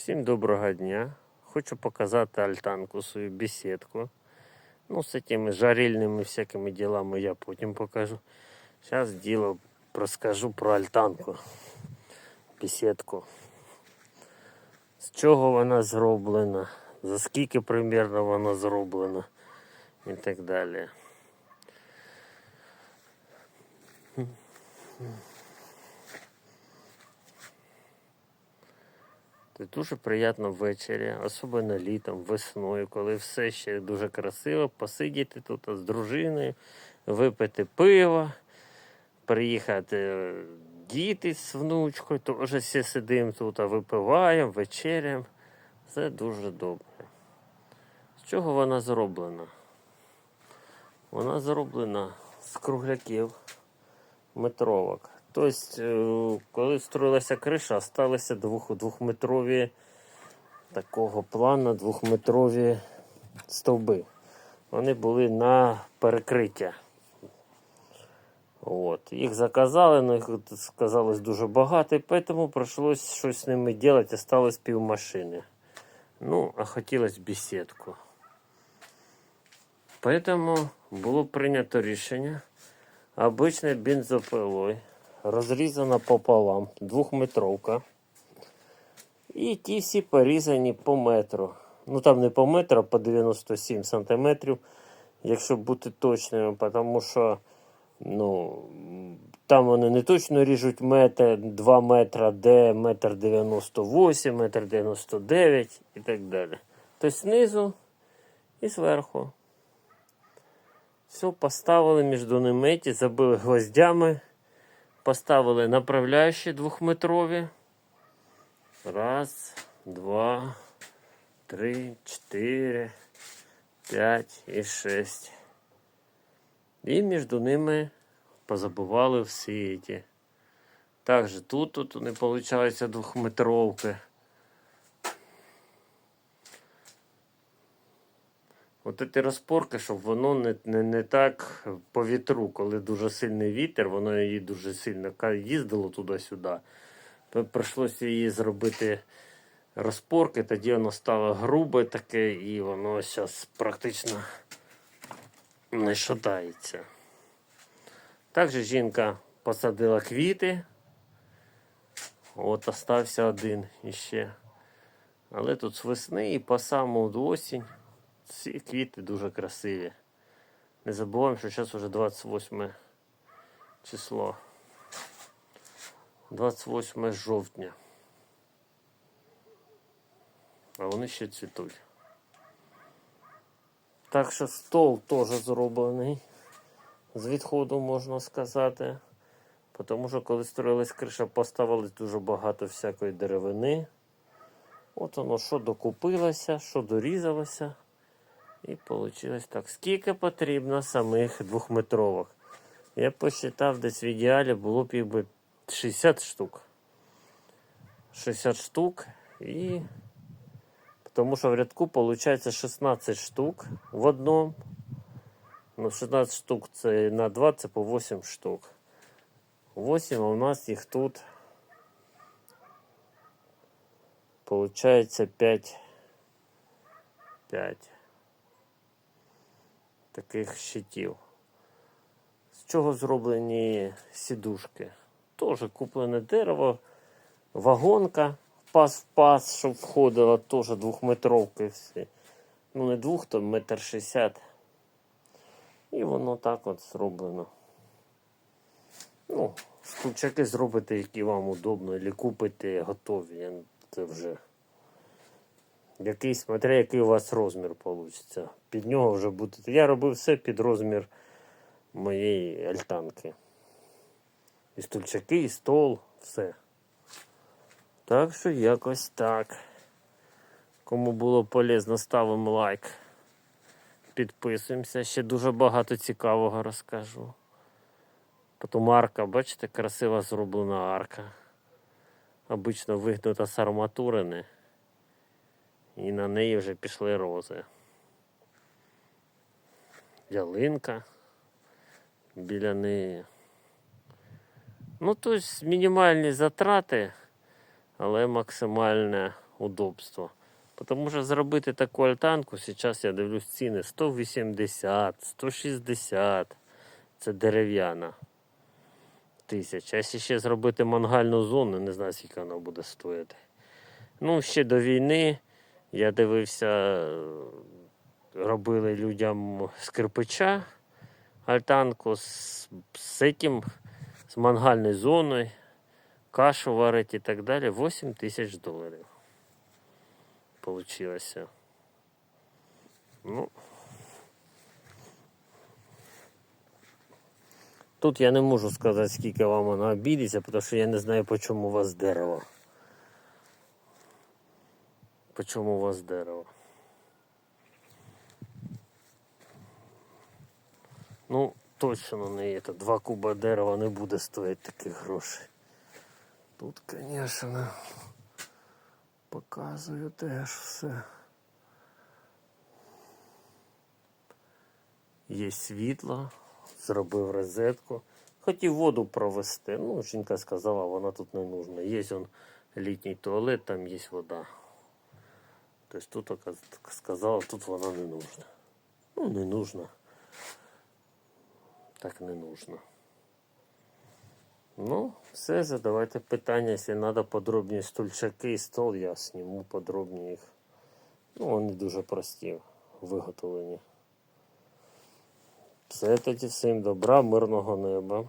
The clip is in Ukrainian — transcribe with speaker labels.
Speaker 1: Всім доброго дня. Хочу показати альтанку свою беседку. Ну, з цими жарильними всякими ділами я потім покажу. Зараз діло розкажу про альтанку. Беседку. З чого вона зроблена, за скільки примірно вона зроблена і так далі. Це дуже приємно ввечері, особливо літом, весною, коли все ще дуже красиво, посидіти тут з дружиною, випити пиво, приїхати е, діти з внучкою, теж всі сидимо тут, випиваємо, вечеряємо. Все дуже добре. З чого вона зроблена? Вона зроблена з кругляків метровок. Тобто, е, коли строїлася криша, сталися двох, двохметрові такого плану, двохметрові стовби. Вони були на перекриття. От. Їх заказали, але їх сказалось дуже багато, тому прийшлось щось з ними робити, осталось півмашини. Ну, а хотілося бесідку. Поэтому було прийнято рішення обичною бензопилою розрізана пополам, двохметровка. І ті всі порізані по метру. Ну там не по метру, а по 97 сантиметрів, якщо бути точними, тому що ну, там вони не точно ріжуть метр, 2 метра, де метр 98, метр 99 і так далі. Тобто знизу і зверху. Все поставили між ними, забили гвоздями. Поставили направляючі двохметрові. Раз, два, три, чотири, п'ять і шість. І між ними позабували всі ті. Також тут, тут не виходить двохметровки. От ці розпорки, щоб воно не, не, не так по вітру, коли дуже сильний вітер, воно її дуже сильно їздило туди-сюди. Прийшлося її зробити розпорки, тоді воно стало грубе таке і воно зараз практично не шатається. Також жінка посадила квіти. От остався один іще. Але тут з весни і по саму осінь. Ці квіти дуже красиві. Не забуваємо, що зараз вже 28 число. 28 жовтня. А вони ще цвітуть. Так що стол теж зроблений. З відходу можна сказати. Тому що коли строїлась криша, поставили дуже багато всякої деревини. От воно що докупилося, що дорізалося. І вийшло так. Скільки потрібно самих двохметровок? Я посчитав, десь в ідеалі було б їх би 60 штук. 60 штук і. Тому що в рядку виходить 16 штук в одному. Ну, 16 штук це на 2 це по 8 штук. 8, а у нас їх тут. Получається 5. 5 Таких щитів. З чого зроблені сідушки? Теж куплене дерево, вагонка пас в пас, щоб входила, теж двохметровки всі. Ну, не двох, то метр шістдесят. І воно так от зроблено. Ну, стульчаки зробите, які вам удобно, або купите готові. Це вже. Який, смотря, який у вас розмір вийде. Під нього вже будете. Я робив все під розмір моєї альтанки. І стульчаки, і стол, все. Так що якось так. Кому було полезно, ставимо лайк. Підписуємося. Ще дуже багато цікавого розкажу. Потім арка, бачите, красиво зроблена арка. Обично вигнута з арматурини. І на неї вже пішли рози. Ялинка біля неї. Ну, тобто мінімальні затрати, але максимальне удобство. Тому що зробити таку альтанку, зараз я дивлюсь ціни 180, 160. Це дерев'яна тисяч. А ще зробити мангальну зону, не знаю, скільки вона буде стоїти. Ну, ще до війни я дивився, е, робили людям з кирпича альтанку з, этим, з мангальною зоною, кашу варити і так далі. 8 тисяч доларів. Получилося. Ну. Тут я не можу сказати, скільки вам вона обійдеться, тому що я не знаю, по чому у вас дерево. По чому у вас дерево. Ну, точно не це. Два куба дерева не буде стоїти таких грошей. Тут, звісно, показую теж все. Є світло, зробив розетку. Хотів воду провести. Ну, жінка сказала, вона тут не нужна. Є он літній туалет, там є вода. Тобто тут сказала, тут вона не нужна. Ну, не нужна. Так не нужно. Ну, все, задавайте питання, якщо треба подробні стульчаки і стол, я зніму подробні їх. Ну, вони дуже прості, виготовлені. Все тоді всім добра, мирного неба.